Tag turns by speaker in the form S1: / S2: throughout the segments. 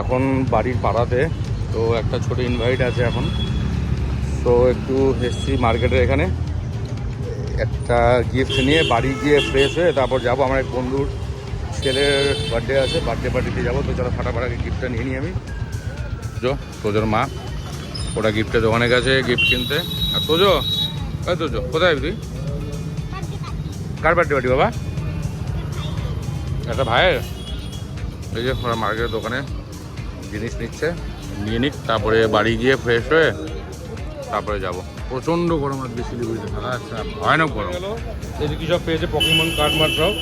S1: এখন বাড়ির পাড়াতে তো একটা ছোট ইনভাইট আছে এখন। তো একটু এসছি মার্কেটের এখানে। একটা গিফট নিয়ে বাড়ি গিয়ে ফ্রেশ হয়ে তারপর যাব। আমার এক বন্ধুর ছেলের বার্থডে আছে বার্থডে পার্টিতে যাব। তো চলো ফাটাফাট গিফটটা নিয়ে নিই আমি। তোজো তোজোর মা ওটা গিফটের দোকানে গেছে গিফট কিনতে। আর তোজো এই তোজো কোথায় তুই? কার বার্থডে পার্টি বাবা? একটা ভাইয়ের? এই যে ওরা মার্কেটের দোকানে জিনিস নিচ্ছে নিয়ে নিক তারপরে বাড়ি গিয়ে ফ্রেশ হয়ে তারপরে যাব। প্রচণ্ড গরম আজকে শিলিগুড়িতে থাকা আচ্ছা ভয়ানক গরম। এই যে কী সব পেয়েছে পকিমন কার্ড মার্ট সব।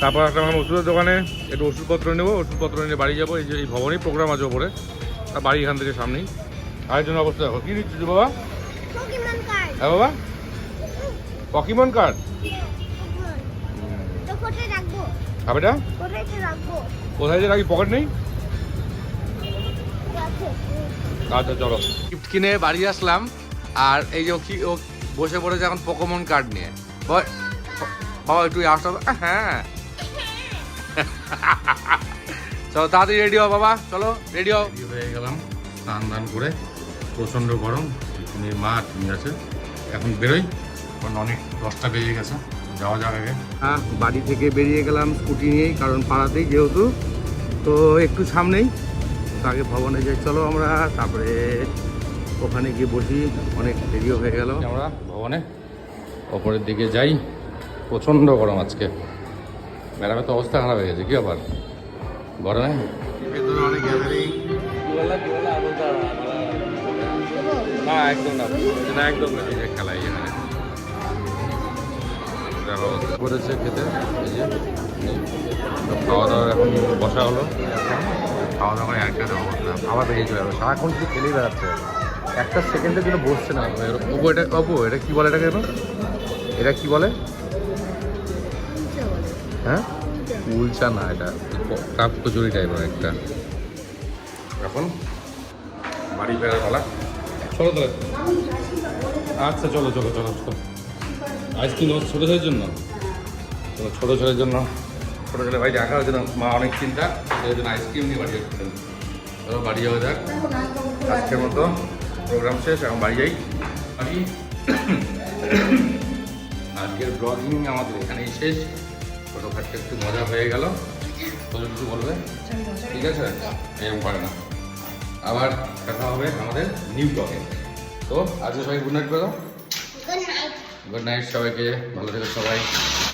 S1: তারপর একটা আমার ওষুধের দোকানে। একটু ওষুধপত্র নেব ওষুধপত্র নিয়ে বাড়ি যাব। এই যে এই ভবনেই প্রোগ্রাম আছে ওপরে। আর বাড়ি এখান থেকে সামনেই। আরেকজন অবস্থা দেখো। কী নিচ্ছিস বাবা? হ্যাঁ বাবা? পকিমন কার্ড
S2: তো কোথায় রাখব?
S1: খাবে এটা
S2: কোথায়
S1: যে রাখি পকেট নেই? আচ্ছা চলো। গিফট কিনে বাড়ি আসলাম আর এই যে ও কি ও বসে পড়েছে এখন পোকোমন কার্ড নিয়ে। বাবা একটু আসতে হবে হ্যাঁ। চলো তাড়াতাড়ি রেডি হও বাবা। চলো রেডি হও। হয়ে গেলাম স্নান দান করে প্রচণ্ড গরম মা তুমি আছে। এখন বেরোই কারণ অনেক দশটা বেজে গেছে। যাওয়া যাক আগে। হ্যাঁ বাড়ি থেকে বেরিয়ে গেলাম স্কুটি নিয়েই কারণ পাড়াতেই যেহেতু তো একটু সামনেই। তো আগে ভবনে যাই চলো আমরা তারপরে ওখানে গিয়ে বসি অনেক দেরিও হয়ে গেল। আমরা ভবনে ওপরের দিকে যাই। প্রচণ্ড গরম আজকে। ম্যাডামের তো অবস্থা খারাপ হয়ে গেছে কি ব্যাপার? গরমে ভেতরে অনেক গ্যাদারিং না। একদম না না একদম না খেলা দেখো করেছে খেতে এই যে। তো খাওয়া দাওয়া এখন বসা হলো। খাওয়া দাওয়া করে একটা অবস্থা খাওয়া পেয়ে চলে যাবে সারাক্ষণ শুধু খেলেই বেড়াচ্ছে। একটা সেকেন্ডের জন্য বসছে না অপু এটা অপু এটা কী বলে এটাকে এবার? এটা কি বলে? হ্যাঁ? উলচা না এটা। কাপ কচুরি টাইপের একটা। এখন বাড়ি ফেরার পালা। চলো তাহলে। আচ্ছা চলো চলো চলো চলো। আইসক্রিম ছোটো ছেলের জন্য। তো ছোটো ছেলের জন্য। ছোটো ছেলে ভাই দেখা হয়েছে মা অনেক চিন্তা, সেই জন্য আইসক্রিম নিয়ে বাড়ি যাচ্ছিলেন চলো বাড়ি যাওয়া যাক। আজকের মতো প্রোগ্রাম শেষ, এখন বাড়ি যাই। বাড়ি। আজকের ব্লগিং আমাদের এখানেই শেষ। ছোটোখাটো একটু মজা হয়ে গেল। তো কিছু বলবে? ঠিক আছে? এরকম করে না। আবার দেখা হবে আমাদের নিউ ব্লগে তো আজকে সবাই গুড নাইট করে গুড নাইট সবাইকে। ভালো থেকো সবাই।